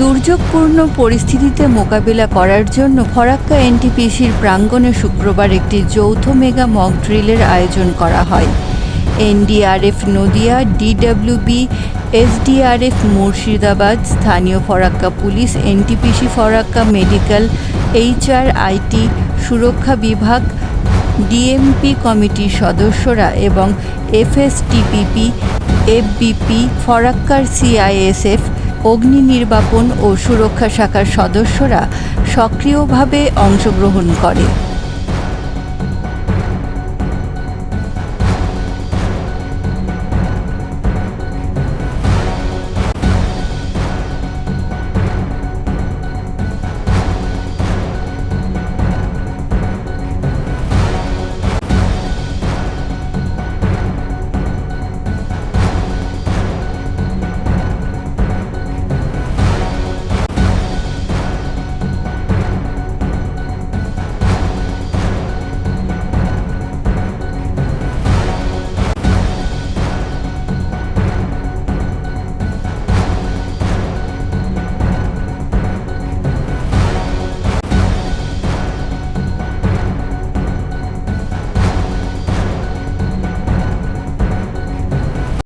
দুর্যোগপূর্ণ পরিস্থিতিতে মোকাবিলা করার জন্য ফরাক্কা এনটিপিসির প্রাঙ্গণে শুক্রবার একটি যৌথ মেগা মক ড্রিলের আয়োজন করা হয়। NDRF Nadia, DWB, SDRF Murshidabad, স্থানীয় Farakka police, NTPC Farakka medical HR IT সুরক্ষা বিভাগ, ডিএমপি কমিটির সদস্যরা এবং এফএসটিপিপি, এফবিপি, ফরাক্কার সিআইএসএফ অগ্নি নির্বাপন ও সুরক্ষা শাখার সদস্যরা সক্রিয়ভাবে অংশগ্রহণ করে।